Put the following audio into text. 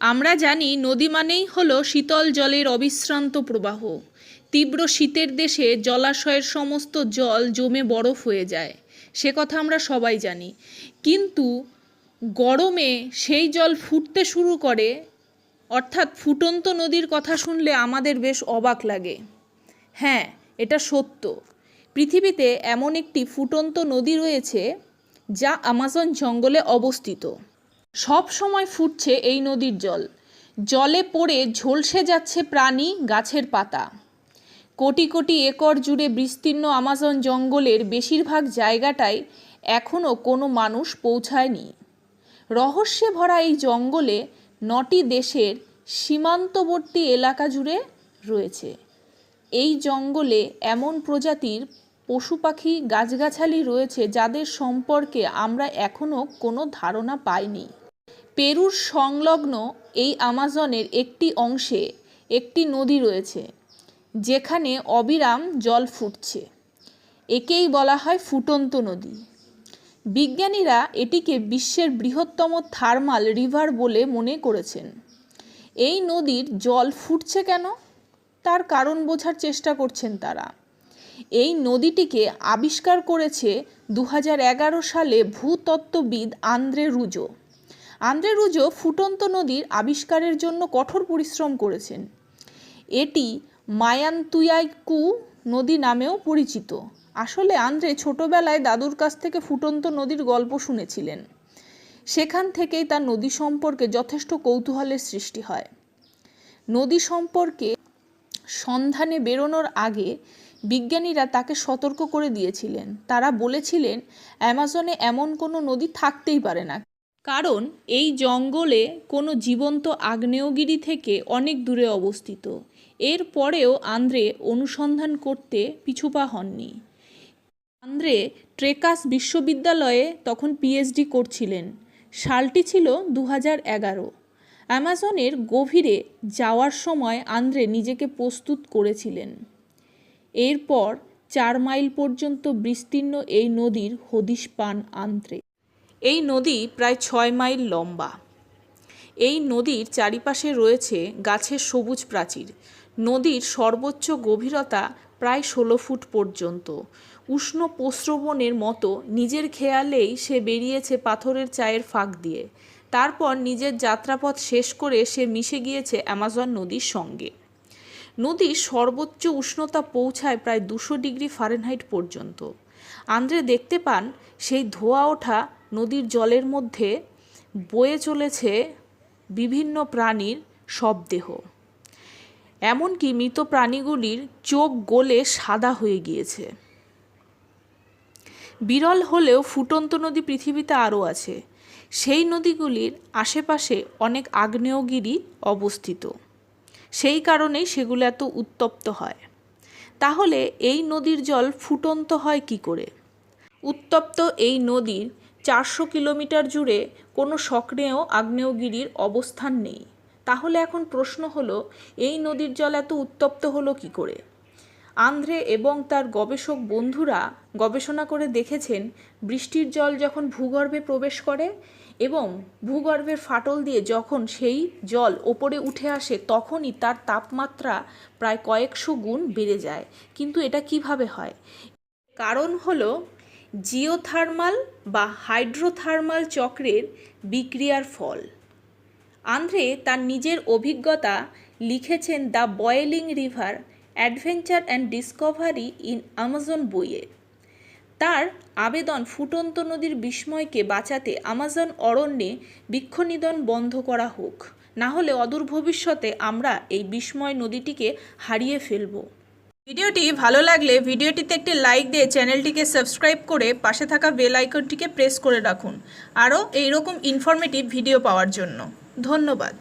আমরা জানি নদী মানেই হলো শীতল জলের অবিশ্রান্ত প্রবাহ। তীব্র শীতের দেশে জলাশয়ের সমস্ত জল জমে বরফ হয়ে যায়, সে কথা আমরা সবাই জানি। কিন্তু গরমে সেই জল ফুটতে শুরু করে, অর্থাৎ ফুটন্ত নদীর কথা শুনলে আমাদের বেশ অবাক লাগে। হ্যাঁ এটা সত্য। পৃথিবীতে এমন একটি ফুটন্ত নদী রয়েছে যা আমাজন জঙ্গলে অবস্থিত। সব সময় ফুটছে এই নদীর জল। জলে পড়ে ঝলসে যাচ্ছে প্রাণী গাছের পাতা। কোটি কোটি একর জুড়ে বিস্তীর্ণ আমাজন জঙ্গলের বেশিরভাগ জায়গাটায় এখনও কোনো মানুষ পৌঁছায়নি। রহস্যে ভরা এই জঙ্গলে নটি দেশের সীমান্তবর্তী এলাকা জুড়ে রয়েছে। এই জঙ্গলে এমন প্রজাতির পশু পাখি, গাছগাছালি রয়েছে যাদের সম্পর্কে আমরা এখনও কোনো ধারণা পাইনি। পেরুর সংলগ্ন এই আমাজনের একটি অংশে একটি নদী রয়েছে, যেখানে অবিরাম জল ফুটছে। একেই বলা হয় ফুটন্ত নদী। বিজ্ঞানীরা এটিকে বিশ্বের বৃহত্তম থার্মাল রিভার বলে মনে করেছেন। এই নদীর জল ফুটছে কেন? তার কারণ বোঝার চেষ্টা করছেন তারা। এই নদীটিকে আবিষ্কার করেছে দু হাজার এগারো সালে ভূতত্ত্ববিদ আন্দ্রে রুজো। আন্দ্রে রুজো ফুটন্ত নদীর আবিষ্কারের জন্য কঠোর পরিশ্রম করেছেন। এটি মায়ান্তুয়াইকু নদী নামেও পরিচিত। আসলে আন্দ্রে ছোটবেলায় দাদুর কাছ থেকে ফুটন্ত নদীর গল্প শুনেছিলেন। সেখান থেকেই তার নদী সম্পর্কে যথেষ্ট কৌতূহলের সৃষ্টি হয়। নদী সম্পর্কে সন্ধানে বেরোনোর আগে বিজ্ঞানীরা তাকে সতর্ক করে দিয়েছিলেন। তারা বলেছিলেন, অ্যামাজনে এমন কোনো নদী থাকতেই পারে না। কারণ এই জঙ্গলে কোনো জীবন্ত আগ্নেয়গিরি থেকে অনেক দূরে অবস্থিত। এর পরেও আন্দ্রে অনুসন্ধান করতে পিছুপা হননি। আন্দ্রে ট্রেকাস বিশ্ববিদ্যালয়ে তখন পিএইচডি করছিলেন। সালটি ছিল দু এগারো। অ্যামাজনের গভীরে যাওয়ার সময় আন্দ্রে নিজেকে প্রস্তুত করেছিলেন। এরপর চার মাইল পর্যন্ত বিস্তীর্ণ এই নদীর হদিশ পান আন্দ্রে। এই নদী প্রায় ছয় মাইল লম্বা। এই নদীর চারিপাশে রয়েছে গাছের সবুজ প্রাচীর। নদীর সর্বোচ্চ গভীরতা প্রায় ষোলো ফুট পর্যন্ত। উষ্ণ প্রস্রবণের মতো নিজের খেয়ালেই সে বেরিয়েছে পাথরের চায়ের ফাঁক দিয়ে। তারপর নিজের যাত্রাপথ শেষ করে সে মিশে গিয়েছে অ্যামাজন নদীর সঙ্গে। নদীর সর্বোচ্চ উষ্ণতা পৌঁছায় প্রায় দুশো ডিগ্রি ফারেনহাইট পর্যন্ত। আন্দ্রে দেখতে পান, সেই ধোয়া ওঠা নদীর জলের মধ্যে বয়ে চলেছে বিভিন্ন প্রাণীর শবদেহ এমনকি মৃত প্রাণীগুলির চোখ গলে সাদা হয়ে গিয়েছে। বিরল হলেও ফুটন্ত নদী পৃথিবীতে আরও আছে। সেই নদীগুলির আশেপাশে অনেক আগ্নেয়গিরি অবস্থিত। সেই কারণেই সেগুলো এত উত্তপ্ত হয়। তাহলে এই নদীর জল ফুটন্ত হয় কি করে? উত্তপ্ত এই নদীর চারশো কিলোমিটার জুড়ে কোনো সক্রিয় আগ্নেয়গিরির অবস্থান নেই। তাহলে এখন প্রশ্ন হলো, এই নদীর জল এত উত্তপ্ত হলো কি করে? আন্ধ্রে এবং তার গবেষক বন্ধুরা গবেষণা করে দেখেছেন, বৃষ্টির জল যখন ভূগর্ভে প্রবেশ করে এবং ভূগর্ভের ফাটল দিয়ে যখন সেই জল ওপরে উঠে আসে, তখনই তার তাপমাত্রা প্রায় কয়েকশো গুণ বেড়ে যায়। কিন্তু এটা কীভাবে হয়? কারণ হলো জিওথার্মাল বা হাইড্রোথার্মাল চক্রের বিক্রিয়ার ফল। আন্ধ্রে তার নিজের অভিজ্ঞতা লিখেছেন the boiling river, adventure and discovery in Amazon বইয়ে। তার আবেদন ফুটন্ত নদীর বিস্ময়কে বাঁচাতে আমাজন অরণ্যে বৃক্ষনিধন বন্ধ করা হোক। না হলে অদূর ভবিষ্যতে আমরা এই বিস্ময় নদীটিকে হারিয়ে ফেলব। ভিডিওটি ভালো লাগলে ভিডিওটিতে একটি লাইক দিয়ে চ্যানেলটিকে সাবস্ক্রাইব করে পাশে থাকা বেল আইকনটিকে প্রেস করে রাখুন। আরও এইরকম ইনফরমেটিভ ভিডিও পাওয়ার জন্য। ধন্যবাদ।